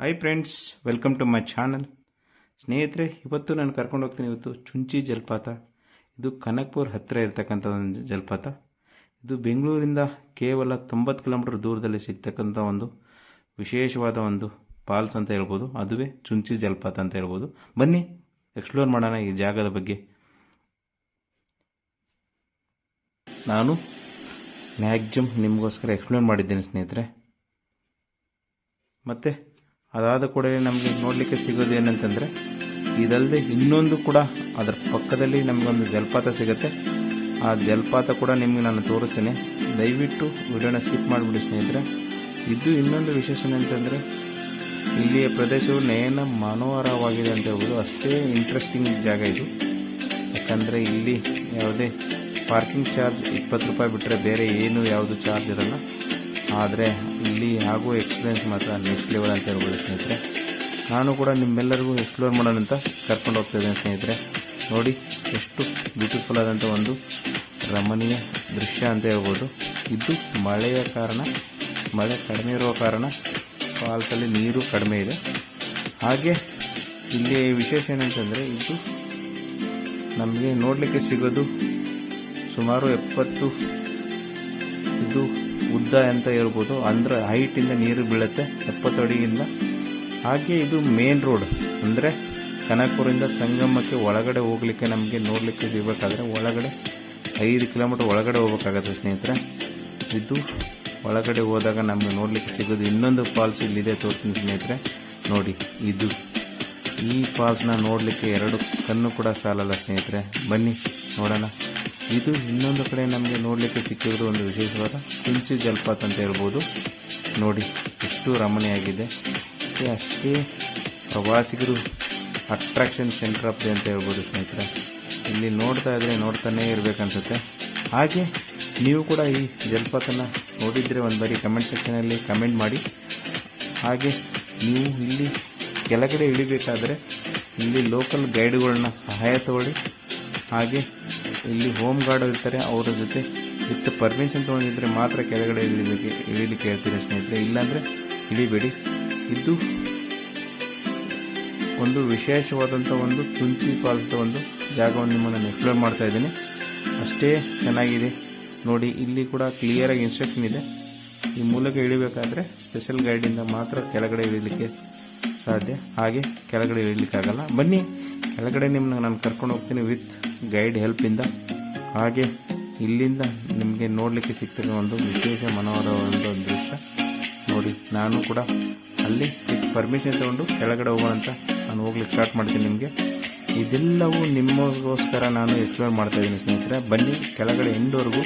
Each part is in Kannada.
Hi friends welcome to my channel ಸ್ನೇಹಿತರೆ, ಇವತ್ತು ನಾನು ಕರ್ಕೊಂಡು ಹೋಗ್ತೀನಿ ಇವತ್ತು ಚುಂಚಿ ಜಲಪಾತ. ಇದು ಕನಕ್ಪುರ್ ಹತ್ತಿರ ಇರ್ತಕ್ಕಂಥ ಒಂದು ಜಲಪಾತ. ಇದು ಬೆಂಗಳೂರಿಂದ ಕೇವಲ ತೊಂಬತ್ತು ಕಿಲೋಮೀಟರ್ ದೂರದಲ್ಲಿ ಸಿಗ್ತಕ್ಕಂಥ ಒಂದು ವಿಶೇಷವಾದ ಒಂದು ಫಾಲ್ಸ್ ಅಂತ ಹೇಳ್ಬೋದು. ಅದುವೇ ಚುಂಚಿ ಜಲಪಾತ ಅಂತ ಹೇಳ್ಬೋದು. ಬನ್ನಿ ಎಕ್ಸ್ಪ್ಲೋರ್ ಮಾಡೋಣ ಈ ಜಾಗದ ಬಗ್ಗೆ. ನಾನು ಮ್ಯಾಕ್ಸಿಮಮ್ ನಿಮಗೋಸ್ಕರ ಎಕ್ಸ್ಪ್ಲೋರ್ ಮಾಡಿದ್ದೇನೆ ಸ್ನೇಹಿತರೆ. ಮತ್ತು ಅದಾದ ಕೂಡಲೇ ನಮಗೆ ನೋಡಲಿಕ್ಕೆ ಸಿಗೋದು ಏನಂತಂದರೆ ಇದಲ್ಲದೆ ಇನ್ನೊಂದು ಕೂಡ ಅದರ ಪಕ್ಕದಲ್ಲಿ ನಮಗೊಂದು ಜಲಪಾತ ಸಿಗುತ್ತೆ. ಆ ಜಲಪಾತ ಕೂಡ ನಿಮಗೆ ನಾನು ತೋರಿಸ್ತೇನೆ. ದಯವಿಟ್ಟು ವಿಡಿಯೋನ ಸ್ಕಿಪ್ ಮಾಡಿಬಿಡಿ ಸ್ನೇಹಿತರೆ. ಇದು ಇನ್ನೊಂದು ವಿಶೇಷ ಏನಂತಂದರೆ, ಇಲ್ಲಿಯ ಪ್ರದೇಶವು ನಯನ ಮನೋಹರವಾಗಿದೆ ಅಂತ ಹೇಳ್ಬೋದು. ಅಷ್ಟೇ ಇಂಟ್ರೆಸ್ಟಿಂಗ್ ಜಾಗ ಇದು. ಯಾಕಂದರೆ ಇಲ್ಲಿ ಯಾವುದೇ ಪಾರ್ಕಿಂಗ್ ಚಾರ್ಜ್ ಇಪ್ಪತ್ತು ರೂಪಾಯಿ ಬಿಟ್ಟರೆ ಬೇರೆ ಏನು ಯಾವುದು ಚಾರ್ಜ್ ಇರಲ್ಲ. ಆದರೆ ಇಲ್ಲಿ ಹಾಗೂ ಎಕ್ಸ್ಪೀರಿಯನ್ಸ್ ಮಾತ್ರ ನೆಕ್ಸ್ಟ್ ಲೆವೆಲ್ ಅಂತ ಹೇಳ್ಬೋದು ಸ್ನೇಹಿತರೆ. ನಾನು ಕೂಡ ನಿಮ್ಮೆಲ್ಲರಿಗೂ ಎಕ್ಸ್ಪ್ಲೋರ್ ಮಾಡೋಣ ಅಂತ ಕರ್ಕೊಂಡು ಹೋಗ್ತಾ ಇದ್ದೇನೆ ಸ್ನೇಹಿತರೆ. ನೋಡಿ, ಎಷ್ಟು ಬ್ಯೂಟಿಫುಲ್ ಆದಂಥ ಒಂದು ರಮಣೀಯ ದೃಶ್ಯ ಅಂತ ಹೇಳ್ಬೋದು. ಇದು ಮಳೆಯ ಕಾರಣ, ಮಳೆ ಕಡಿಮೆ ಇರುವ ಕಾರಣ ಫಾಲ್ಸಲ್ಲಿ ನೀರು ಕಡಿಮೆ ಇದೆ. ಹಾಗೆ ಇಲ್ಲಿ ವಿಶೇಷ ಏನಂತಂದರೆ ಇದು ನಮಗೆ ನೋಡಲಿಕ್ಕೆ ಸಿಗೋದು ಸುಮಾರು ಎಪ್ಪತ್ತು ಇದು ಉದ್ದ ಅಂತ ಹೇಳ್ಬೋದು. ಅಂದ್ರೆ ಹೈಟಿಂದ ನೀರು ಬೀಳುತ್ತೆ, ಎಪ್ಪತ್ತು ಅಡಿಯಿಂದ. ಹಾಗೆ ಇದು ಮೇನ್ ರೋಡ್ ಅಂದರೆ ಕನಕಪುರಿಂದ ಸಂಗಮಕ್ಕೆ ಒಳಗಡೆ ಹೋಗಲಿಕ್ಕೆ ನಮಗೆ ನೋಡಲಿಕ್ಕೆ ಸಿಗಬೇಕಾದ್ರೆ ಒಳಗಡೆ ಐದು ಕಿಲೋಮೀಟರ್ ಒಳಗಡೆ ಹೋಗ್ಬೇಕಾಗತ್ತೆ ಸ್ನೇಹಿತರೆ. ಇದು ಒಳಗಡೆ ಹೋದಾಗ ನಮಗೆ ನೋಡಲಿಕ್ಕೆ ಸಿಗೋದು ಇನ್ನೊಂದು ಫಾಲ್ಸ್ ಇಲ್ಲಿದೆ ತೋರ್ತೀನಿ ಸ್ನೇಹಿತರೆ. ನೋಡಿ, ಇದು ಈ ಫಾಲ್ಸ್ನ ನೋಡಲಿಕ್ಕೆ ಎರಡು ಕಣ್ಣು ಕೂಡ ಸಾಲಲ್ಲ ಸ್ನೇಹಿತರೆ. ಬನ್ನಿ, ನೋಡೋಣ. ಇದು ಇನ್ನೊಂದು ಕಡೆ ನಮಗೆ ನೋಡಲಿಕ್ಕೆ ಸಿಕ್ಕಿರೋದು ಒಂದು ವಿಶೇಷವಾದ ಕುಂಚಿ ಜಲಪಾತ ಅಂತ ಹೇಳ್ಬೋದು. ನೋಡಿ, ಎಷ್ಟು ರಮಣೆಯಾಗಿದೆ ಅಷ್ಟೇ ಪ್ರವಾಸಿಗರು ಅಟ್ರಾಕ್ಷನ್ ಸೆಂಟರ್ ಆಫ್ ಅಂತ ಹೇಳ್ಬೋದು ಸ್ನೇಹಿತರೆ. ಇಲ್ಲಿ ನೋಡ್ತಾ ಇದ್ರೆ ನೋಡ್ತಾನೇ ಇರಬೇಕನ್ಸುತ್ತೆ. ಹಾಗೆ ನೀವು ಕೂಡ ಈ ಜಲಪಾತನ ನೋಡಿದರೆ ಒಂದು ಬಾರಿ ಕಮೆಂಟ್ ಸೆಕ್ಷನಲ್ಲಿ ಕಮೆಂಟ್ ಮಾಡಿ. ಹಾಗೆ ನೀವು ಇಲ್ಲಿ ಕೆಳಗಡೆ ಇಳಿಬೇಕಾದರೆ ಇಲ್ಲಿ ಲೋಕಲ್ ಗೈಡ್ಗಳನ್ನ ಸಹಾಯ ತಗೊಳ್ಳಿ. ಹಾಗೆ ಇಲ್ಲಿ ಹೋಮ್ ಗಾರ್ಡ್ ಇರ್ತಾರೆ, ಅವರ ಜೊತೆ ವಿತ್ ಪರ್ಮಿಷನ್ ತೊಗೊಂಡಿದ್ರೆ ಮಾತ್ರ ಕೆಳಗಡೆ ಇಳಿಲಿಕ್ಕೆ ಇಳಿಲಿಕ್ಕೆ ಹೇಳ್ತೀನಿ ಸ್ನೇಹಿತರೆ? ಇಲ್ಲಾಂದರೆ ಇಳಿಬೇಡಿ. ಇದು ಒಂದು ವಿಶೇಷವಾದಂಥ ಒಂದು ತುಂಚಿ ಪಾಲ್ದ ಒಂದು ಜಾಗವನ್ನು ನಿಮ್ಮನ್ನು ಎಕ್ಸ್ಪ್ಲೋರ್ ಮಾಡ್ತಾ ಇದ್ದೀನಿ. ಅಷ್ಟೇ ಚೆನ್ನಾಗಿದೆ. ನೋಡಿ, ಇಲ್ಲಿ ಕೂಡ ಕ್ಲಿಯರಾಗಿ ಇನ್ಸ್ಟ್ರಕ್ಷನ್ ಇದೆ. ಈ ಮೂಲಕ ಇಳಿಬೇಕಾದ್ರೆ ಸ್ಪೆಷಲ್ ಗೈಡಿಂದ ಮಾತ್ರ ಕೆಳಗಡೆ ಇಳಿಲಿಕ್ಕೆ ಸಾಧ್ಯ? ಹಾಗೆ ಕೆಳಗಡೆ ಇಳಿಲಿಕ್ಕಾಗಲ್ಲ. ಬನ್ನಿ, ಕೆಳಗಡೆ ನಿಮ್ಮನ್ನ ನಾನು ಕರ್ಕೊಂಡು ಹೋಗ್ತೀನಿ ವಿತ್ ಗೈಡ್ ಹೆಲ್ಪಿಂದ ಹಾಗೆ ಇಲ್ಲಿಂದ ನಿಮಗೆ ನೋಡಲಿಕ್ಕೆ ಸಿಗ್ತಿರೋ ಒಂದು ವಿಶೇಷ ಮನೋಹರವಾದ ಒಂದು ದೃಶ್ಯ. ನೋಡಿ, ನಾನು ಕೂಡ ಅಲ್ಲಿ ಪರ್ಮಿಷನ್ ತಗೊಂಡು ಕೆಳಗಡೆ ಹೋಗೋಣ ಅಂತ ನಾನು ಹೋಗ್ಲಿಕ್ಕೆ ಸ್ಟಾರ್ಟ್ ಮಾಡ್ತೀನಿ ನಿಮಗೆ. ಇದೆಲ್ಲವೂ ನಿಮ್ಮಗೋಸ್ಕರ ನಾನು ಎಕ್ಸ್ಪ್ಲೋರ್ ಮಾಡ್ತಾ ಇದ್ದೀನಿ ಸ್ನೇಹಿತರೆ. ಬನ್ನಿ, ಕೆಳಗಡೆ ಎಂಡವರೆಗೂ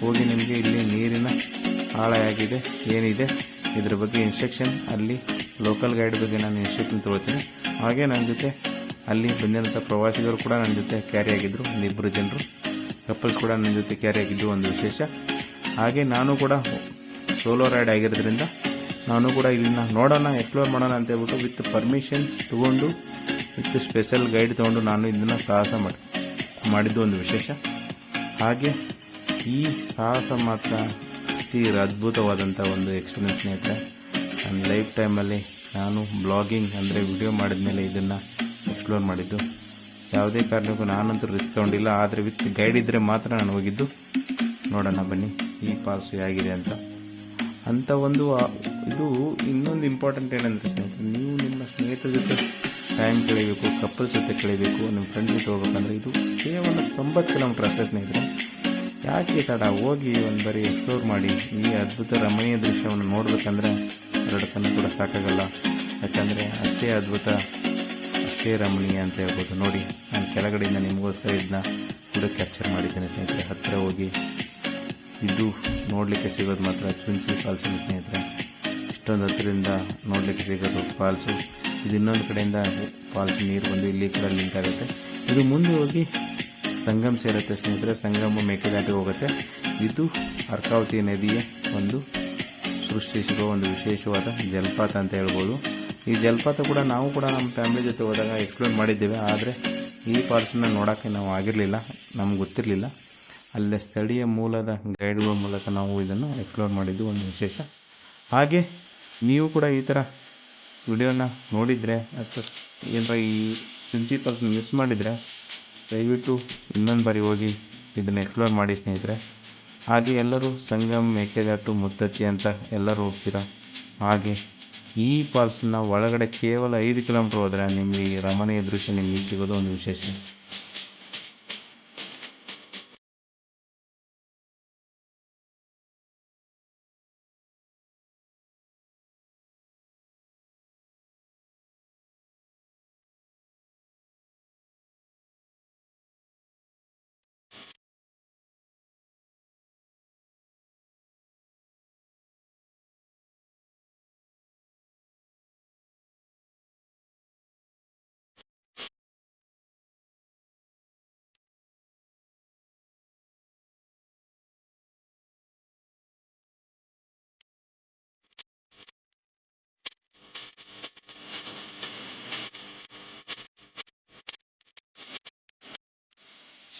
ಹೋಗಿ ನಿಮಗೆ ಇಲ್ಲಿ ನೀರಿನ ಆಳ ಹೇಗಿದೆ ಏನಿದೆ? ಇದ್ರ ಬಗ್ಗೆ ಇನ್ಸ್ಟ್ರಕ್ಷನ್ ಅಲ್ಲಿ ಲೋಕಲ್ ಗೈಡ್ ಬಗ್ಗೆ ನಾನು ಎಷ್ಟು ತೊಗೊಳ್ತೀನಿ. ಹಾಗೆ ನನ್ನ ಜೊತೆ ಅಲ್ಲಿ ಬಂದಿರೋಂಥ ಪ್ರವಾಸಿಗರು ಕೂಡ ನನ್ನ ಜೊತೆ ಕ್ಯಾರಿ ಆಗಿದ್ದರು ಒಂದಿಬ್ಬರು ಜನರು. ಕಪಲ್ಸ್ ಕೂಡ ನನ್ನ ಜೊತೆ ಕ್ಯಾರಿ ಆಗಿದ್ದು ಒಂದು ವಿಶೇಷ. ಹಾಗೆ ನಾನು ಕೂಡ ಸೋಲೋ ರೈಡ್ ಆಗಿರೋದ್ರಿಂದ ನಾನು ಕೂಡ ಇಲ್ಲಿನ ನೋಡೋಣ ಎಕ್ಸ್ಪ್ಲೋರ್ ಮಾಡೋಣ ಅಂತ ಹೇಳ್ಬಿಟ್ಟು ವಿತ್ ಪರ್ಮಿಷನ್ ತೊಗೊಂಡು ವಿತ್ ಸ್ಪೆಷಲ್ ಗೈಡ್ ತೊಗೊಂಡು ನಾನು ಇದನ್ನು ಸಾಹಸ ಮಾಡಿ, ಮಾಡಿದ್ದು ಒಂದು ವಿಶೇಷ. ಹಾಗೆ ಈ ಸಾಹಸ ಮಾತ್ರ ಅತಿ ಅದ್ಭುತವಾದಂಥ ಒಂದು ಎಕ್ಸ್ಪೀರಿಯನ್ಸ್ ಸ್ನೇಹಿತರೆ. ನನ್ನ ಲೈಫ್ ಟೈಮಲ್ಲಿ ನಾನು ಬ್ಲಾಗಿಂಗ್ ಅಂದರೆ ವಿಡಿಯೋ ಮಾಡಿದ ಮೇಲೆ ಇದನ್ನು ಎಕ್ಸ್ಪ್ಲೋರ್ ಮಾಡಿದ್ದು. ಯಾವುದೇ ಕಾರಣಕ್ಕೂ ನಾನಂತೂ ರಿಸ್ಕ್ ತೊಗೊಂಡಿಲ್ಲ, ಆದರೆ ವಿತ್ ಗೈಡ್ ಇದ್ದರೆ ಮಾತ್ರ ನಾನು ಹೋಗಿದ್ದು. ನೋಡೋಣ ಬನ್ನಿ, ಈ ಪಾಸ್ ಹೇಗಿದೆ ಅಂತ. ಅಂಥ ಒಂದು ಇದು ಇನ್ನೊಂದು ಇಂಪಾರ್ಟೆಂಟ್ ಏನಂದರೆ ಸ್ನೇಹಿತರೆ, ನೀವು ನಿಮ್ಮ ಸ್ನೇಹಿತರ ಜೊತೆ ಟೈಮ್ ಕಳಿಬೇಕು ಕಪ್ಪಲ್ ಜೊತೆ ಕಳಿಬೇಕು ನಿಮ್ಮ ಫ್ರೆಂಡ್ ಜೊತೆ ಹೋಗ್ಬೇಕಂದ್ರೆ ಇದು ಕೇವಲ ತೊಂಬತ್ತು ಕಿಲೋಮೀಟ್ರ್ ಅಷ್ಟೇ ಸ್ನೇಹಿತರೆ. ಯಾಕೆ ತಡ ಹೋಗಿ ಒಂದು ಬಾರಿ ಎಕ್ಸ್ಪ್ಲೋರ್ ಮಾಡಿ ಈ ಅದ್ಭುತ ರಮಣೀಯ ದೃಶ್ಯವನ್ನು ನೋಡಬೇಕಂದ್ರೆ ಎರಡು ಕಣ್ಣು ಕೂಡ ಸಾಕಾಗಲ್ಲ. ಯಾಕಂದರೆ ಅಷ್ಟೇ ಅದ್ಭುತ, ಅಷ್ಟೇ ರಮಣೀಯ ಅಂತ ಹೇಳ್ಬೋದು. ನೋಡಿ, ನಾನು ಕೆಳಗಡೆಯಿಂದ ನಿಮಗೋಸ್ಕರ ಇದನ್ನ ಕೂಡ ಕ್ಯಾಪ್ಚರ್ ಮಾಡಿದ್ದೇನೆ ಸ್ನೇಹಿತರೆ. ಹತ್ತಿರ ಹೋಗಿ ಇದು ನೋಡಲಿಕ್ಕೆ ಸಿಗೋದು ಮಾತ್ರ, ಚುಂಚಿ ಫಾಲ್ಸ್ ಸ್ನೇಹಿತರೆ. ಇಷ್ಟೊಂದು ಹತ್ತಿರದಿಂದ ನೋಡಲಿಕ್ಕೆ ಸಿಗೋದು ಫಾಲ್ಸು ಇದು ಇನ್ನೊಂದು ಕಡೆಯಿಂದ ಫಾಲ್ಸ್ ನೀರು ಬಂದು ಇಲ್ಲಿ ಕೂಡ ಲಿಂಕ್ ಆಗುತ್ತೆ. ಇದು ಮುಂದೆ ಹೋಗಿ ಸಂಗಮ್ ಸೇರುತ್ತೆ ಸ್ನೇಹಿತರೆ. ಸಂಗಮ ಮೇಕೆದಾಟಿಗೆ ಹೋಗುತ್ತೆ. ಇದು ಅರ್ಕಾವತಿ ನದಿಯ ಒಂದು ಸೃಷ್ಟಿಸಿರುವ ಒಂದು ವಿಶೇಷವಾದ ಜಲಪಾತ ಅಂತ ಹೇಳ್ಬೋದು. ಈ ಜಲಪಾತ ಕೂಡ ನಾವು ಕೂಡ ನಮ್ಮ ಫ್ಯಾಮಿಲಿ ಜೊತೆ ಹೋದಾಗ ಎಕ್ಸ್ಪ್ಲೋರ್ ಮಾಡಿದ್ದೇವೆ. ಆದರೆ ಈ ಪಾರ್ಸನ್ನ ನೋಡೋಕ್ಕೆ ನಾವು ಆಗಿರಲಿಲ್ಲ. ನಮ್ಗೆ ಗೊತ್ತಿರಲಿಲ್ಲ. ಅಲ್ಲೇ ಸ್ಥಳೀಯ ಮೂಲದ ಗೈಡ್ಗಳ ಮೂಲಕ ನಾವು ಇದನ್ನು ಎಕ್ಸ್ಪ್ಲೋರ್ ಮಾಡಿದ್ದು ಒಂದು ವಿಶೇಷ. ಹಾಗೆ ನೀವು ಕೂಡ ಈ ಥರ ವಿಡಿಯೋನ ನೋಡಿದರೆ ಅಥವಾ ಏನರ ಈ ಪ್ರಿನ್ಸಿಪಲ್ಸ್ ಮಿಸ್ ಮಾಡಿದರೆ ದಯವಿಟ್ಟು ಇನ್ನೊಂದು ಬಾರಿ ಹೋಗಿ ಇದನ್ನು ಎಕ್ಸ್ಪ್ಲೋರ್ ಮಾಡಿ ಸ್ನೇಹಿತರೆ. ಹಾಗೆ ಎಲ್ಲರೂ ಸಂಗಮ್, ಮೇಕೆದಾಟು, ಮುತ್ತತ್ತಿ ಅಂತ ಎಲ್ಲರೂ ಹೋಗ್ತೀರಾ? ಹಾಗೆ ಈ ಫಾಲ್ಸ್ನ ಒಳಗಡೆ ಕೇವಲ ಐದು ಕಿಲೋಮೀಟ್ರ್ ಹೋದರೆ ನಿಮಗೆ ರಮಣೀಯ ದೃಶ್ಯ ನಿಮಗೆ ಸಿಗೋದು ಒಂದು ವಿಶೇಷ.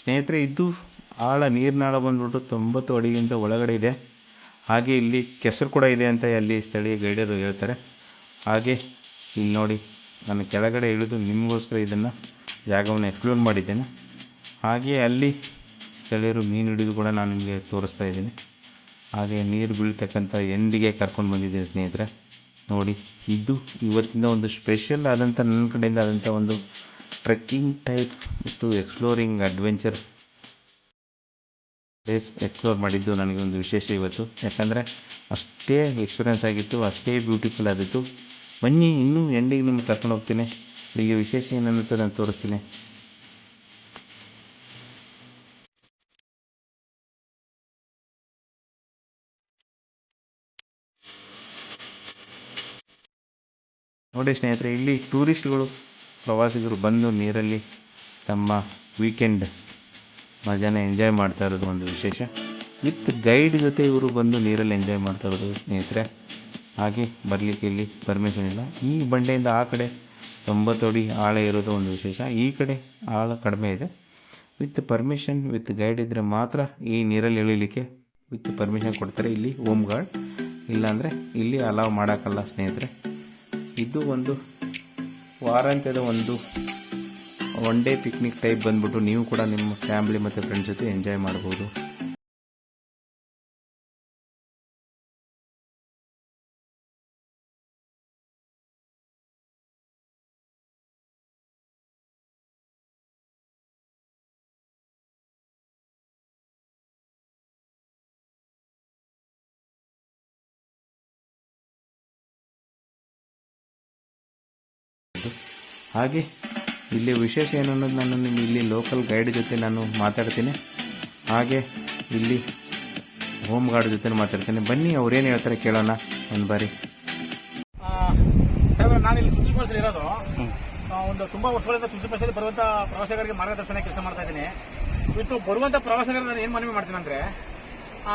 ಸ್ನೇಹಿತರೆ, ಇದು ಆಳ ನೀರಿನಾಳ ಬಂದ್ಬಿಟ್ಟು ತೊಂಬತ್ತು ಅಡಿಗಿಂತ ಒಳಗಡೆ ಇದೆ. ಹಾಗೆ ಇಲ್ಲಿ ಕೆಸರು ಕೂಡ ಇದೆ ಅಂತ ಅಲ್ಲಿ ಸ್ಥಳೀಯ ಗೈಡರು ಹೇಳ್ತಾರೆ. ಹಾಗೆ ಇಲ್ಲಿ ನೋಡಿ, ನಾನು ಕೆಳಗಡೆ ಇಳಿದು ನಿಮಗೋಸ್ಕರ ಇದನ್ನು ಜಾಗವನ್ನು ಎಕ್ಸ್ಪ್ಲೋರ್ ಮಾಡಿದ್ದೇನೆ. ಹಾಗೆ ಅಲ್ಲಿ ಸ್ಥಳೀಯರು ಮೀನು ಹಿಡಿದು ಕೂಡ ನಾನು ನಿಮಗೆ ತೋರಿಸ್ತಾ ಇದ್ದೀನಿ. ಹಾಗೆ ನೀರು ಬೀಳ್ತಕ್ಕಂಥ ಎಂದಿಗೆ ಕರ್ಕೊಂಡು ಬಂದಿದ್ದೀನಿ ಸ್ನೇಹಿತರೆ. ನೋಡಿ, ಇದು ಇವತ್ತಿನ ಒಂದು ಸ್ಪೆಷಲ್ ಆದಂಥ, ನನ್ನ ಕಡೆಯಿಂದ ಆದಂಥ ಒಂದು ಟ್ರೆಕ್ಕಿಂಗ್ ಟೈಪ್ ಮತ್ತು ಎಕ್ಸ್ಪ್ಲೋರಿಂಗ್ ಅಡ್ವೆಂಚರ್ ಪ್ಲೇಸ್ ಎಕ್ಸ್ಪ್ಲೋರ್ ಮಾಡಿದ್ದು ನನಗೆ ಒಂದು ವಿಶೇಷ ಇವತ್ತು. ಯಾಕಂದರೆ ಅಷ್ಟೇ ಎಕ್ಸ್ಪೀರಿಯನ್ಸ್ ಆಗಿತ್ತು, ಅಷ್ಟೇ ಬ್ಯೂಟಿಫುಲ್ ಆಗಿತ್ತು. ಬನ್ನಿ, ಇನ್ನೂ ಎಂಡಿಗೆ ನಿಮ್ಗೆ ಕರ್ಕೊಂಡು ಹೋಗ್ತೀನಿ. ಈಗ ವಿಶೇಷ ಏನನ್ನುತ್ತೆ ನಾನು ತೋರಿಸ್ತೀನಿ. ನೋಡಿ ಸ್ನೇಹಿತರೆ, ಇಲ್ಲಿ ಟೂರಿಸ್ಟ್ಗಳು ಪ್ರವಾಸಿಗರು ಬಂದು ನೀರಲ್ಲಿ ತಮ್ಮ ವೀಕೆಂಡ್ ಮಜಾನ ಎಂಜಾಯ್ ಮಾಡ್ತಾ ಇರೋದು ಒಂದು ವಿಶೇಷ. ವಿತ್ ಗೈಡ್ ಜೊತೆ ಇವರು ಬಂದು ನೀರಲ್ಲಿ ಎಂಜಾಯ್ ಮಾಡ್ತಾ ಇರೋದು ಸ್ನೇಹಿತರೆ. ಹಾಗೆ ಬರಲಿಕ್ಕೆ ಇಲ್ಲಿ ಪರ್ಮಿಷನ್ ಇಲ್ಲ. ಈ ಬಂಡೆಯಿಂದ ಆ ಕಡೆ ತೊಂಬತ್ತು ಅಡಿ ಆಳ ಇರೋದು ಒಂದು ವಿಶೇಷ. ಈ ಕಡೆ ಆಳ ಕಡಿಮೆ ಇದೆ. ವಿತ್ ಪರ್ಮಿಷನ್ ವಿತ್ ಗೈಡ್ ಇದ್ದರೆ ಮಾತ್ರ ಈ ನೀರಲ್ಲಿ ಇಳಿಲಿಕ್ಕೆ ವಿತ್ ಪರ್ಮಿಷನ್ ಕೊಡ್ತಾರೆ ಇಲ್ಲಿ ಹೋಮ್ ಗಾರ್ಡ್ ಇಲ್ಲಾಂದರೆ ಇಲ್ಲಿ ಅಲಾವ್ ಮಾಡೋಕ್ಕಲ್ಲ ಸ್ನೇಹಿತರೆ. ಇದು ಒಂದು ವಾರಾಂತ್ಯದ ಒಂದು ಒನ್ ಡೇ ಪಿಕ್ನಿಕ್ ಟೈಪ್ ಬಂದ್ಬಿಟ್ಟು ನೀವು ಕೂಡ ನಿಮ್ಮ ಫ್ಯಾಮಿಲಿ ಮತ್ತು ಫ್ರೆಂಡ್ಸ್ ಜೊತೆ ಎಂಜಾಯ್ ಮಾಡ್ಬೋದು. ಹಾಗೆ ಇಲ್ಲಿ ವಿಶೇಷ ಏನು ಅನ್ನೋದು ನಾನು ನಿಮ್ಮ ಇಲ್ಲಿ ಲೋಕಲ್ ಗೈಡ್ ಜೊತೆ ನಾನು ಮಾತಾಡ್ತೀನಿ. ಹಾಗೆ ಇಲ್ಲಿ ಹೋಮ್ ಗಾರ್ಡ್ ಜೊತೆ ಮಾತಾಡ್ತೀನಿ. ಬನ್ನಿ ಅವ್ರೇನು ಹೇಳ್ತಾರೆ ಕೇಳೋಣ. ಒಂದು ಬಾರಿ. ಸಾಹೇಬ್ರೆ ನಾನು ಇಲ್ಲಿ ಇರೋದು. ಒಂದು ತುಂಬಾ ವರ್ಷಗಳಿಂದ ಚುಂಚಿಪಾಳ್ಸಲ್ಲಿ ಬರುವಂತ ಪ್ರವಾಸಿಗರಿಗೆ ಮಾರ್ಗದರ್ಶನ ಕೆಲಸ ಮಾಡ್ತಾ ಇದ್ದೀನಿ. ಇವತ್ತು ಬರುವಂತ ಪ್ರವಾಸಿಗರ ನಾನು ಏನ್ ಮನವಿ ಮಾಡ್ತೀನಿ ಅಂದ್ರೆ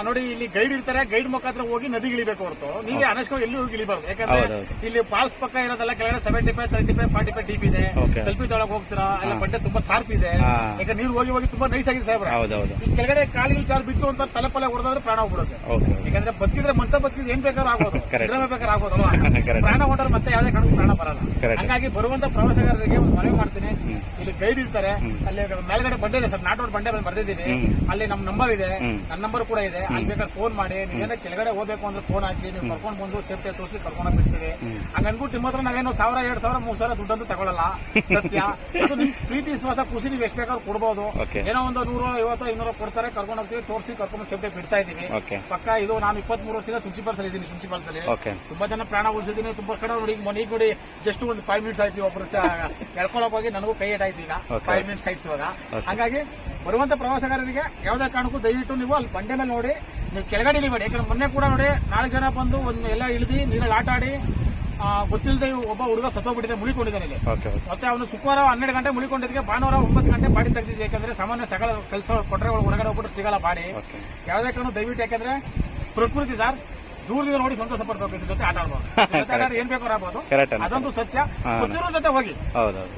ನೋಡಿ ಇಲ್ಲಿ ಗೈಡ್ ಇರ್ತಾರೆ. ಗೈಡ್ ಮುಖಾಂತರ ಹೋಗಿ ನದಿಗೆ ಇಳಿಬೇಕು ಹೊರತು. ನೀವೇ ಅನಶ್ಕ ಎಲ್ಲಿ ಹೋಗಿ ಇಳಿಬಾರ್ದು. ಯಾಕಂದ್ರೆ ಇಲ್ಲಿ ಫಾಲ್ಸ್ ಪಕ್ಕ ಇರೋದಲ್ಲ ಕೆಳಗಡೆ seventy five thirty five forty five deep ಇದೆ ಸೆಲ್ಫಿ ತೊಳಗ ಹೋಗ್ತೀರಾ ಇಲ್ಲ ಬಟ್ಟೆ ತುಂಬಾ ಶಾರ್ಪ್ ಇದೆ. ಯಾಕಂದ್ರೆ ನೀರು ಹೋಗಿ ಹೋಗಿ ತುಂಬಾ ನೈಸ್ ಆಗಿದೆ ಸಾಹೇಬ್ರ. ಈ ಕೆಳಗಡೆ ಕಾಲಿಗೆ ಚಾರ್ ಬಿತ್ತು ಅಂತ ತಲೆಪಲೆ ಹೊಡೆದ್ರೆ ಪ್ರಾಣ ಹೋಗ್ಬಿಡುತ್ತೆ. ಯಾಕಂದ್ರೆ ಬದುಕಿದ್ರೆ ಮನ್ಸ ಬದುಕಿದ್ರೆ ಏನ್ ಬೇಕಾದ್ರೂ ಆಗೋದು ಸಿದ್ದರಾಮಯ್ಯ ಬೇಕಾದ್ರೂ ಆಗೋದಲ್ಲ. ಪ್ರಾಣ ಹೊಂಟರೆ ಮತ್ತೆ ಯಾವ್ದೇ ಕಾರಣಕ್ಕೂ ಪ್ರಾಣ ಬರಲ್ಲ. ಹಂಗಾಗಿ ಬರುವಂತ ಪ್ರವಾಸಗಾರರಿಗೆ ಒಂದು ಮನವಿ ಮಾಡ್ತೀನಿ. ಇಲ್ಲಿ ಗೈಡ್ ಇರ್ತಾರೆ. ಅಲ್ಲಿ ಮೇಲ್ಗಡೆ ಬಂಡೆ ಇದೆ ಸರ್. ನಾಟೋಡ್ ಬಂಡೆ ಮೇಲೆ ಬರ್ದಿದ್ದೀವಿ ಅಲ್ಲಿ ನಮ್ ನಂಬರ್ ಇದೆ. ನನ್ನ ನಂಬರ್ ಕೂಡ ಇದೆ. ಅಲ್ಲಿ ಬೇಕಾದ್ರೆ ಫೋನ್ ಮಾಡಿ. ನೀವೇನ ಕೆಳಗಡೆ ಹೋಗ್ಬೇಕು ಅಂದ್ರೆ ಫೋನ್ ಹಾಕಿ. ನೀವು ಕರ್ಕೊಂಡು ಬಂದು ಸೇಫ್ಟಿ ತೋರಿಸಿ ಕರ್ಕೊಂಡು ಬಿಡ್ತೀವಿ ಹಂಗನ್ಬಿಟ್ಟು ನಿಮ್ಮ ಹತ್ರ ನಾವೇನು ಸಾವಿರ ಎರಡ್ ಸಾವಿರ ಮೂರ್ ಸಾವಿರ ದುಡ್ಡಂತೂ ತಗೊಳ್ಳಲ್ಲ ಸತ್ಯ. ಅದು ನಿಮ್ ಪ್ರೀತಿ ವಿಶ್ವಾಸ ಖುಷಿ ನೀವು ಎಷ್ಟು ಬೇಕಾದ್ರೂ ಕೊಡ್ಬೋದು. ಏನೋ ಒಂದು ನೂರ ಐವತ್ತು ಐನೂರು ಕೊಡ್ತಾರೆ. ಕರ್ಕೊಂಡು ಹೋಗ್ತೀವಿ. ತೋರಿಸಿ ಕರ್ಕೊಂಡು ಸೇಫ್ಟಿ ಬಿಡ್ತಾ ಇದೀವಿ ಪಕ್ಕ ಇದು ನಾನು ಇಪ್ಪತ್ತ್ ಮೂರು ವರ್ಷದಿಂದ ಚುಂಚಿಪಾಲ್ಸ್ ಇದ್ದೀನಿ ಚುಂಚಿಪಾಲ್ಸಲ್ಲಿ ಓಕೆ ತುಂಬಾ ಜನ ಪ್ರಾಣ ಉಳಿಸಿದ್ದೀನಿ. ತುಂಬಾ ಕಡೆ ನೋಡಿ ಮನೆ ಕೂಡಿ ನೋಡಿ ಜಸ್ಟ್ ಒಂದು ಫೈವ್ ಮಿನಿಟ್ಸ್ ಆಯ್ತು ಒಬ್ಬರು ಎಳ್ಕೊಳಕ್ ಹೋಗಿ ನನಗೂ ಕೈ ಏಟಾಯ್ತು ಈಗ ಫೈವ್ ಮಿನಿಟ್ಸ್ ಸೈಟ್ಸ್ ಇವಾಗ. ಹಾಗಾಗಿ ಬರುವಂತ ಪ್ರವಾಸಗಾರರಿಗೆ ಯಾವ್ದೇ ಕಾರಣಕ್ಕೂ ದಯವಿಟ್ಟು ನೀವು ಅಲ್ಲಿ ಬಂಡೆ ಮೇಲೆ ನೋಡಿ ನೀವು ಕೆಳಗಡೆ ಇಳಿಬೇಡಿ. ಯಾಕಂದ್ರೆ ಮೊನ್ನೆ ಕೂಡ ನೋಡಿ ನಾಲ್ಕು ಜನ ಬಂದು ಒಂದು ಎಲ್ಲ ಇಳಿದು ನೀರಲ್ಲಿ ಆಟ ಆಡಿ ಗೊತ್ತಿಲ್ಲದೆ ಒಬ್ಬ ಹುಡುಗ ಸತ್ತೋಗ್ಬಿಟ್ಟಿದೆ ಮುಳಿಕೊಂಡಿದ್ದಾನೆ ಇಲ್ಲಿ. ಮತ್ತೆ ಅವನು ಶುಕ್ರವಾರ ಹನ್ನೆರಡು ಗಂಟೆ ಮುಳಿಕೊಂಡಿದ್ದಕ್ಕೆ ಭಾನುವಾರ ಒಂಬತ್ತು ಗಂಟೆ ಬಾಡಿ ತೆಗೆದಿದ್ದೆ. ಯಾಕಂದ್ರೆ ಸಾಮಾನ್ಯ ಸಗಳ ಕೆಲಸ ಕೊಟ್ಟರೆ ಒಳಗಡೆ ಹೋಗ್ಬಿಟ್ಟು ಸಿಗಲ್ಲ ಬಾಡಿ. ಯಾವುದೇ ಕಾರಣ ದಯವಿಟ್ಟು ಯಾಕಂದ್ರೆ ಪ್ರಕೃತಿ ಸರ್ ದೂರದಿಂದ ನೋಡಿ ಸಂತೋಷ ಪಡ್ಬೇಕು ಇದ್ರ ಜೊತೆ ಆಟ ಆಡ್ಬೋದು. ಇದ್ರ ಜೊತೆ ಆಟ ಆಡಿ ಏನ್ ಬೇಕಾದ್ರೂ ಆಗ್ಬೋದು ಅದಂತೂ ಸತ್ಯ. ಗೊತ್ತಿರೋ ಜೊತೆ ಹೋಗಿ.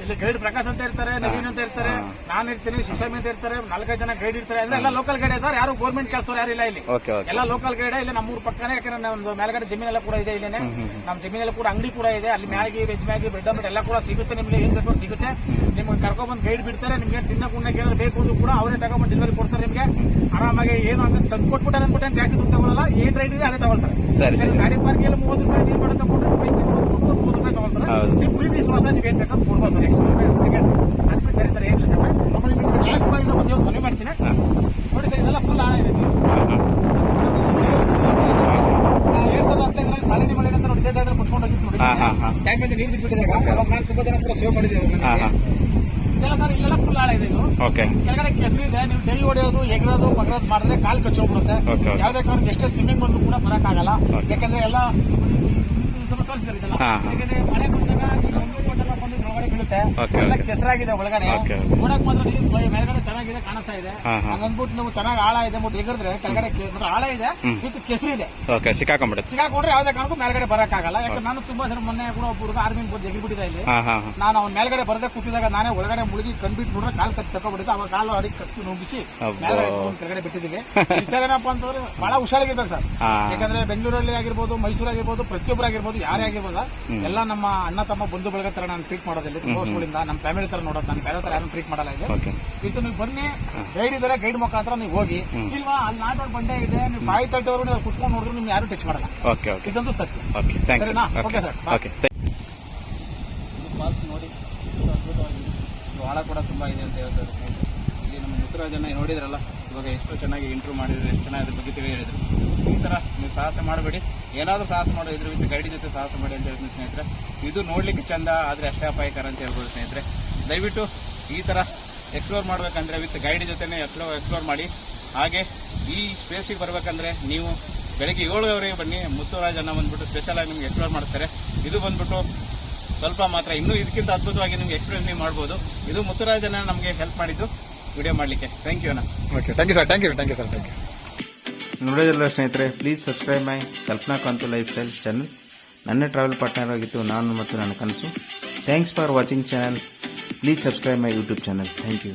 ಇಲ್ಲಿ ಗೈಡ್ ಪ್ರಕಾಶ್ ಅಂತ ಇರ್ತಾರೆ ನವೀನ್ ಅಂತ ಇರ್ತಾರೆ ನಾನು ಇರ್ತೀನಿ ಶಿಕ್ಷಮಿ ಅಂತ ಇರ್ತಾರೆ ನಾಲ್ಕೈದು ಜನ ಗೈಡ್ ಇರ್ತಾರೆ. ಅಂದ್ರೆ ಎಲ್ಲ ಲೋಕಲ್ ಗೈಡ್ ಸರ್ ಯಾರು ಗೌರ್ಮೆಂಟ್ ಕೆಲಸದವ್ರು ಯಾರು ಇಲ್ಲ ಇಲ್ಲಿ. ಎಲ್ಲ ಲೋಕಲ್ ಗೈಡ್ ಇಲ್ಲಿ ನಮ್ಮೂರ್ ಪಕ್ಕನೇ ಯಾಕಂದ್ರೆ ನಮ್ದು ಮೇಲ್ಗಡೆ ಜಮೀನೆಲ್ಲ ಕೂಡ ಇದೆ ಇಲ್ಲೇನೆ. ನಮ್ಮ ಜಮೀನೆಲ್ಲ ಕೂಡ ಅಂಗಡಿ ಕೂಡ ಇದೆ. ಅಲ್ಲಿ ಮ್ಯಾಗಿ ವೆಜ್ ಮ್ಯಾಗಿ ಬ್ರೆಡ್ ಅಂಬ್ರೆಡ್ ಎಲ್ಲ ಕೂಡ ಸಿಗುತ್ತೆ ನಿಮ್ಗೆ ಏನ್ ಬೇಕೋ ಸಿಗುತ್ತೆ. ನಿಮ್ಗೆ ಕರ್ಕೊಂಡ್ಬಂದು ಗೈಡ್ ಬಿಡ್ತಾರೆ ನಿಮ್ಗೆ ತಿನ್ನ ಕುಣ್ಣಕ್ಕೆ ಏನಾದ್ರು ಬೇಕು ಅಂದ್ರೂ ಕೂಡ ಅವರೇ ತಗೊಂಡ್ಬಂದು ಡೆಲಿವರಿ ಕೊಡ್ತಾರೆ ನಿಮ್ಗೆ. ಆರಾಮಾಗಿ ಏನು ಅಂತ ತಂದು ಅಂದ್ಬಿಟ್ಟು ಜಾಸ್ತಿ ದುಡ್ಡು ತಗೊಳ್ಳಲ್ಲ ಏನ್ ರೈಟ್ ಇದೆ ಅದೇ ತಗೊಳ್ತಾರೆ. ಸರಿ ಸರಿ. ಗಾಡಿ ಪಾರ್ಕ್ ಎಲ್ಲ ಮೂವತ್ತು ರೂಪಾಯಿ ನೀರು ಮಾಡಿ ತಗೊಂಡ್ರೆ ತಗೊಂಡ್ರೆ ಮೂವತ್ತು ರೂಪಾಯಿ ಹೌದು. ನೀವು ಪ್ರೀತಿ ವಿಶ್ವಾಸ ನೀವು ಏನ್ ಬೇಕಂತ ಕೊಡ್ಬೋದು ಸರ್ ಸೆಕೆಂಡ್ ಅದು ಬಿಟ್ಟು ಬೇರೆ ಥರ ಏನಿಲ್ಲ ಸರ್ ನಮ್ಮಲ್ಲಿ ಲಾಸ್ಟ್ ಪಾಯಿಂಟ್ ಒಂದು ಮನೆ ಮಾಡ್ತೀನಿ. ನೋಡಿ ಸರ್ ಇದೆಲ್ಲ ಫುಲ್ ಆಳ ಇದೆ ಎರಡ್ ಸಾವಿರದ ಸಾಲಿನಿ ಮನೆ ಅಂತ ನೋಡಿ ಇದೇ ಮುಚ್ಕೊಂಡು ಹೋಗಿತ್ತು ನೋಡಿ. ಟ್ಯಾಂಕ್ ಮೇಲೆ ನೀರು ಬಿಟ್ಬಿಟ್ಟಿದೆ. ಅವಾಗ ನಾನು ತುಂಬಾ ಜನ ಸೇವ್ ಮಾಡಿದ್ದೇವೆ ಇದೆಲ್ಲ ಸರ್ ಇಲ್ಲೆಲ್ಲ ಫುಲ್ ಆಳ ಇದೆ ಇದು ಓಕೆ ಕೆಳಗಡೆ ಕೆಸರು ಇದೆ ನೀವು ಡೈ ಹೊಡೆಯೋದು ಎಗರೋದು ಪಗರೋದು ಮಾಡಿದ್ರೆ ಕಾಲು ಕಚ್ಚೋಗ್ಬಿಡುತ್ತೆ ಓಕೆ. ಯಾವುದೇ ಕಾರಣಕ್ಕೆ ಎಷ್ಟೇ ಸ್ವಿಮ್ಮಿಂಗ್ ಬಂದ್ರು ಕೂಡ ಬರಕ್ಕಾಗಲ್ಲ ಆಗಲ್ಲ ಯಾಕಂದ್ರೆ ಎಲ್ಲ ಇದೆಲ್ಲ. ಹಾ, ಹಾ. ಯಾಕಂದ್ರೆ ಮಳೆ ಬಂದಾಗ ಈ ಒಂದು ಎಲ್ಲ ಕೆಸರಾಗಿದೆ ಒಳಗಡೆ. ನೋಡಕ್ ಮಾತ್ರ ಮೇಲ್ಗಡೆ ಚೆನ್ನಾಗಿದೆ ಕಾಣಿಸ್ತಾ ಇದೆ. ಹಂಗಂದ್ಬಿಟ್ಟು ನೀವು ಚೆನ್ನಾಗಿ ಆಳ ಇದೆ ಬಿಟ್ಟು ಎಗರಿದ್ರೆ ಕೆಳಗಡೆ ಆಳ ಇದೆ. ಇದು ಕೆಸರಿದೆ. ಸಿಕ್ಕಾಕೊಂಡ್ಬಿಡುತ್ತೆ. ಸಿಕ್ಕಾಕೊಂಡ್ರೆ ಯಾವ್ದೇ ಕಾರಣಕ್ಕೂ ಮೇಲ್ಗಡೆ ಬರಕ್ಕಾಗಲ್ಲ. ಯಾಕಂದ್ರೆ ನಾನು ತುಂಬಾ ಜನ ಮೊನ್ನೆ ಕೂಡ ಒಬ್ಬ ಹುಡುಗ ಆರ್ಮಿ ಬಂದು ಇಲ್ಲಿ. ನಾನು ಅವ್ನ ಮೇಲ್ಗಡೆ ಬರದೆ ಕೂತಿದಾಗ ನಾನೇ ಒಳಗಡೆ ಮುಳುಗಿ ಕಂಡ್ಬಿಟ್ಟು ನೋಡ್ರೆ ಕಾಲ್ ಕಟ್ಟಿ ತಕೊಂಡ್ಬಿಟ್ಟಿದ್ದೆ ಅವಾಗ ಕಾಲು ಅಡಿಗೆ ಕತ್ತಿ ನುಗ್ಗಿಸಿ. ಮೇಲ್ಗಡೆ ಕೆಳಗಡೆ ಬಿಟ್ಟಿದ್ದೀವಿ. ವಿಚಾರ ಏನಪ್ಪ ಅಂತಂದ್ರೆ ಬಹಳ ಹುಷಾರಾಗಿರ್ಬೇಕು ಸರ್. ಯಾಕಂದ್ರೆ ಬೆಂಗಳೂರಲ್ಲಿ ಆಗಿರ್ಬೋದು ಮೈಸೂರು ಆಗಿರ್ಬೋದು ಪ್ರತಿಯೊಬ್ಬರು ಆಗಿರ್ಬೋದು ಯಾರೇ ಆಗಿರ್ಬೋದು ಎಲ್ಲ ನಮ್ಮ ಅಣ್ಣ ತಮ್ಮ ಬಂಧು ಬಳಗ ತರ ನಾನು ಟ್ರೀಟ್ ಮಾಡೋದಿಲ್ಲ. ವರ್ಷಗಳಿಂದ ನಮ್ಮ ಫ್ಯಾಮಿಲಿ ತರ ನೋಡೋದು ನಾನು ಬೇರೆ ತರ ಯಾರು ಟ್ರೀಟ್ ಮಾಡಲ್ಲ ಇದೆ. ಓಕೆ ಇದು ನೀವು ಬನ್ನಿ ಗೈಡ್ ಇದ್ದಾರೆ ಗೈಡ್ ಮುಖಾಂತರ ನೀವು ಹೋಗಿ. ಇಲ್ವಾ ಅಲ್ಲಿ ನಾಟಕ ಬಂಡೆ ಇದೆ ನೀವು ಫೈವ್ ತರ್ಟಿ ಅವರು ನೀವು ಕುತ್ಕೊಂಡು ನೋಡಿದ್ರು ನಿಮ್ಗೆ ಯಾರು ಟಚ್ ಮಾಡಲ್ಲ. ಓಕೆ ಓಕೆ ಇದಂತೂ ಸತ್ಯ. ಓಕೆ ಥ್ಯಾಂಕ್ಸ್ ಸರಿನಾ? ಓಕೆ ಓಕೆ ಸರ್, ಪಾರ್ಕ್ ನೋಡಿ ಅದ್ಭುತವಾಗಿದೆ. ಬಹಳ ಕೂಡ ತುಂಬಾ ಇದೆ ಅಂತ ಹೇಳ್ತಾರೆ ಇಲ್ಲಿ ಜನ ನೋಡಿದ್ರಲ್ಲ, ಇವಾಗ ಎಷ್ಟು ಚೆನ್ನಾಗಿ ಇಂಟ್ರೂ ಮಾಡಿದ್ರು ಎಷ್ಟು ಚೆನ್ನಾಗಿ ಅದ್ರ ಬಗ್ಗೆ ತಿಳಿಯಿದ್ರು ಈ ಥರ ನೀವು ಸಾಹಸ ಮಾಡಬೇಡಿ. ಏನಾದರೂ ಸಾಹಸ ಮಾಡೋ ಇದ್ರ ವಿತ್ ಗೈಡ್ ಜೊತೆ ಸಾಹಸ ಮಾಡಿ ಅಂತ ಹೇಳ್ತೀನಿ ಸ್ನೇಹಿತರೆ. ಇದು ನೋಡ್ಲಿಕ್ಕೆ ಚಂದ, ಆದರೆ ಅಷ್ಟೇ ಅಪಾಯಕರ ಅಂತ ಹೇಳ್ಬೋದು ಸ್ನೇಹಿತರೆ. ದಯವಿಟ್ಟು ಈ ಥರ ಎಕ್ಸ್ಪ್ಲೋರ್ ಮಾಡಬೇಕಂದ್ರೆ ವಿತ್ ಗೈಡ್ ಜೊತೆನೇ ಎಕ್ಸ್ಪ್ಲೋ ಎಕ್ಸ್ಪ್ಲೋರ್ ಮಾಡಿ. ಹಾಗೆ ಈ ಸ್ಪೇಸಿಗೆ ಬರಬೇಕಂದ್ರೆ ನೀವು ಬೆಳಗ್ಗೆ ಏಳುವರೆಗೆ ಬನ್ನಿ, ಮುತ್ತುರಾಜ್ ಅನ್ನ ಬಂದ್ಬಿಟ್ಟು ಸ್ಪೆಷಲ್ ಆಗಿ ನಿಮ್ಗೆ ಎಕ್ಸ್ಪ್ಲೋರ್ ಮಾಡಿಸ್ತಾರೆ. ಇದು ಬಂದ್ಬಿಟ್ಟು ಸ್ವಲ್ಪ ಮಾತ್ರ, ಇನ್ನೂ ಇದಕ್ಕಿಂತ ಅದ್ಭುತವಾಗಿ ನಿಮ್ಗೆ ಎಕ್ಸ್ಪ್ಲೇನ್ ನೀವು ಮಾಡ್ಬೋದು. ಇದು ಮುತ್ತುರಾಜನ ನಮಗೆ ಹೆಲ್ಪ್ ಮಾಡಿದ್ದು. ವಿಡಿಯೋ ಮಾಡಲಿಕ್ಕೆ. ಥ್ಯಾಂಕ್ ಯು ಅಣ್ಣ. Okay thank you sir thank you thank you sir thank you ನೋಡೋದಿಲ್ಲ ಸ್ನೇಹಿತರೆ please subscribe my Kalpana Kantu lifestyle channel ನನ್ನ ಟ್ರಾವೆಲ್ ಪಾರ್ಟ್ನರ್ ಆಗಿತ್ತು ನಾನು ಮತ್ತು ನನ್ನ ಕನಸು. Thanks for watching channel please subscribe my YouTube channel thank you